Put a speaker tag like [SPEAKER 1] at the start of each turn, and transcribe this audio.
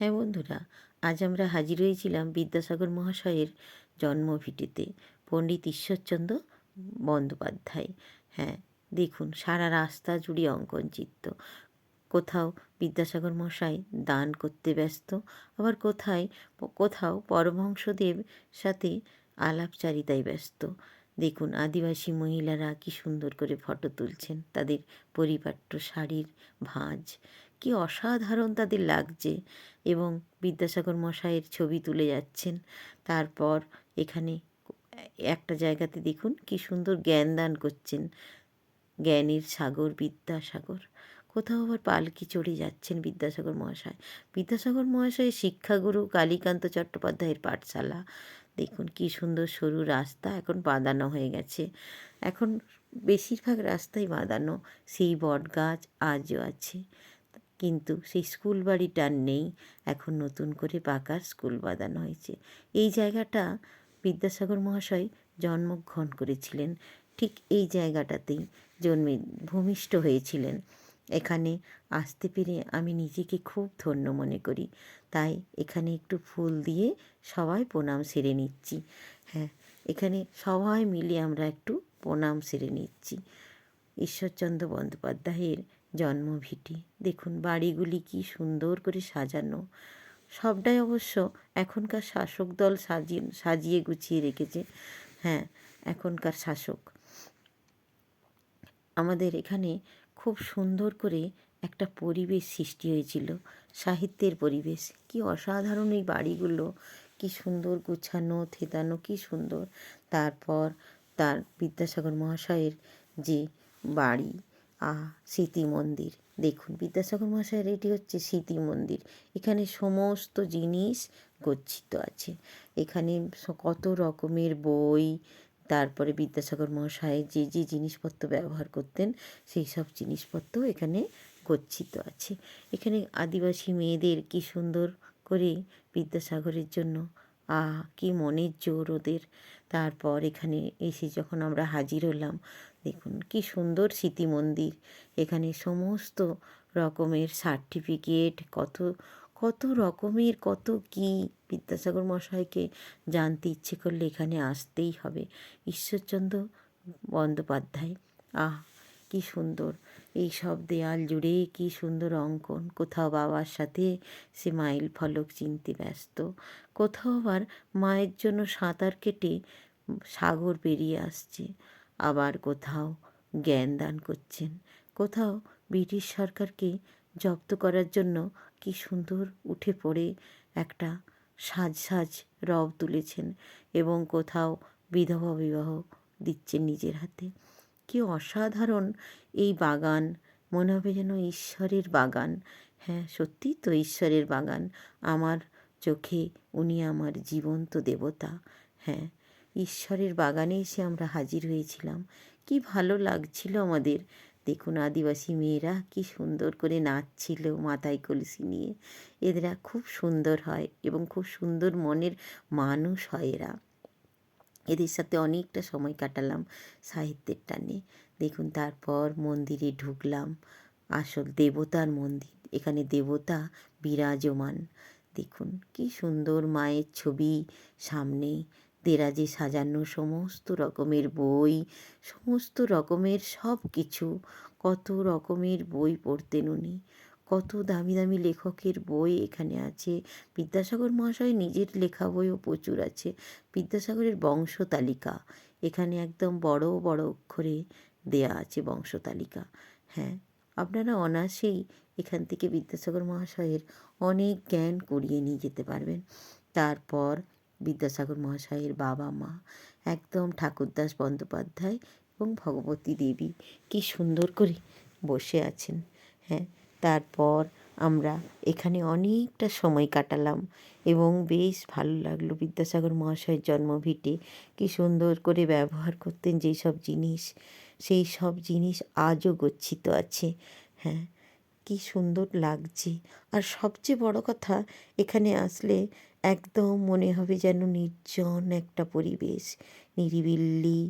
[SPEAKER 1] হ্যাঁ বন্ধুরা, আজ আমরা হাজির হয়েছিলাম বিদ্যাসাগর মহাশয়ের জন্মভিটিতে, পণ্ডিত ঈশ্বরচন্দ্র বন্দ্যোপাধ্যায়। হ্যাঁ দেখুন, সারা রাস্তা জুড়ে অঙ্কন চিত্র কোথাও বিদ্যাসাগর মশাই দান করতে ব্যস্ত, আবার কোথায়, কোথাও পরমহংসদেব সাথে আলাপচারিতায় ব্যস্ত। দেখুন, আদিবাসী মহিলারা কি সুন্দর করে ফটো তুলছেন। তাদের পরিপাট্য শাড়ির ভাঁজ, কি অসাধারণ তাদের লাগছে এবং বিদ্যাসাগর মশাইয়ের ছবি তুলে যাচ্ছেন। তারপর এখানে একটা জায়গাতে দেখুন, কি সুন্দর জ্ঞান দান করছেন। জ্ঞানের সাগর, বিদ্যাসাগর। কোথাও আবার পালকি চড়ে যাচ্ছেন বিদ্যাসাগর মহাশয়। বিদ্যাসাগর মহাশয় শিক্ষাগুরু কালীকান্ত চট্টোপাধ্যায়ের পাঠশালা। দেখুন কি সুন্দর সরু রাস্তা এখন বাঁধানো হয়ে গেছে। এখন বেশিরভাগ রাস্তাই বাঁধানো, সেই বট গাছ আজও আছে। কিন্তু সেই স্কুল বাড়িটা নেই, এখন নতুন করে পাকার স্কুল বাঁধানো হয়েছে। এই জায়গাটা বিদ্যাসাগর মহাশয় জন্মগ্রহণ করেছিলেন। ঠিক এই জায়গাটাতেই জন্মে ভূমিষ্ঠ হয়েছিলেন। এখানে আসতে পেরে আমি নিজেকে খুব ধন্য মনে করি। তাই এখানে একটু ফুল দিয়ে সবাই প্রণাম সেরে নিচ্ছি। হ্যাঁ এখানে সবাই মিলে আমরা একটু প্রণাম সেরে নিচ্ছি। ঈশ্বরচন্দ্র বন্দ্যোপাধ্যায়ের জন্মভিটি। দেখুন বাড়িগুলি কি সুন্দর করে সাজানো। সবটাই অবশ্য এখনকার শাসক দল সাজিয়ে সাজিয়ে গুছিয়ে রেখেছে। হ্যাঁ এখনকার শাসক। আমাদের এখানে খুব সুন্দর করে একটা পরিবেশ সৃষ্টি হয়েছিল, সাহিত্যের পরিবেশ। কি অসাধারণ এই বাড়িগুলো, কি সুন্দর গুছানো, থেতানো, কি সুন্দর। তারপর তার বিদ্যাসাগর মহাশয়ের যে বাড়ি, আ, স্মৃতি মন্দির। দেখুন, বিদ্যাসাগর মহাশয়ের এটি হচ্ছে স্মৃতি মন্দির। এখানে সমস্ত জিনিস গচ্ছিত আছে। এখানে কত রকমের বই তারপরে বিদ্যাসাগর মহাশয় যে যে জিনিসপত্র ব্যবহার করতেন, সেই সব জিনিসপত্র এখানে গচ্ছিত আছে। এখানে আদিবাসী মেয়েদের কি সুন্দর করে বিদ্যাসাগরের জন্য আহ কি মনের জোর ওদের। তারপর এখানে এসে যখন আমরা হাজির হলাম, দেখুন কি সুন্দর স্মৃতি মন্দির এখানে সমস্ত রকমের সার্টিফিকেট কত কত রকমের, কত কি বিদ্যাসাগর মশাইকে জানতে ইচ্ছে করলে এখানে আসতেই হবে। ঈশ্বরচন্দ্র বন্দ্যোপাধ্যায়, আহ, কি সুন্দর। এই সব দেয়াল জুড়ে কি সুন্দর অঙ্কন। কোথাও বাবার সাথে সে মাইল ফলক চিনতে ব্যস্ত। কোথাও আবার মায়ের জন্য সাঁতার কেটে সাগর পেরিয়ে আসছে। আবার কোথাও জ্ঞান দান করছেন। কোথাও ব্রিটিশ সরকারকে জব্দ করার জন্য কি সুন্দর উঠে পড়ে একটা সাজ সাজ রব তুলেছেন এবং কোথাও বিধবা বিবাহ দিচ্ছেন নিজের হাতে। কি অসাধারণ এই বাগান। মনে হবে যেন ঈশ্বরের বাগান। হ্যাঁ সত্যিই তো ঈশ্বরের বাগান। আমার চোখে উনি আমার জীবন্ত দেবতা। হ্যাঁ ঈশ্বরের বাগানে এসে আমরা হাজির হয়েছিলাম। কি ভালো লাগছিল আমাদের দেখুন আদিবাসী মেয়েরা কি সুন্দর করে নাচছিল মাথায় কলসি নিয়ে। এরা খুব সুন্দর হয় এবং খুব সুন্দর মনের মানুষ হয় এরা। এদের সাথে অনেকটা সময় কাটালাম সাহিত্যের টানে। দেখুন তারপর মন্দিরে ঢুকলাম, আসল দেবতার মন্দির। এখানে দেবতা বিরাজমান। দেখুন কি সুন্দর মায়ের ছবি সামনে। দেরাজে সাজানো সমস্ত রকমের বই, সমস্ত রকমের সব কিছু। কত রকমের বই পড়তেন উনি। কত দামি দামি লেখকের বই এখানে আছে। বিদ্যাসাগর মহাশয় নিজের লেখা বইও প্রচুর আছে। বিদ্যাসাগরের বংশ তালিকা। এখানে একদম বড় বড় অক্ষরে দেয়া আছে বংশ তালিকা। হ্যাঁ আপনারা অনায়াসেই এখান থেকে বিদ্যাসাগর মহাশয়ের অনেক জ্ঞান করিয়ে নিয়ে যেতে পারবেন। তারপর বিদ্যাসাগর মহাশয়ের বাবা মা, একদম ঠাকুরদাস বন্দ্যোপাধ্যায় এবং ভগবতী দেবী। কি সুন্দর করে বসে আছেন হ্যাঁ। তারপর আমরা এখানে অনেকটা সময় কাটালাম এবং বেশ ভালো লাগল বিদ্যাসাগর মহাশয়ের জন্মভিটে। কি সুন্দর করে ব্যবহার করতেন যেই সব জিনিস সেই সব জিনিস আজও গচ্ছিত আছে হ্যাঁ। কি সুন্দর লাগছে। আর সবচেয়ে বড় কথা, এখানে আসলে একদম মনে হবে যেন নির্জন একটা পরিবেশ। নিরিবিল্লি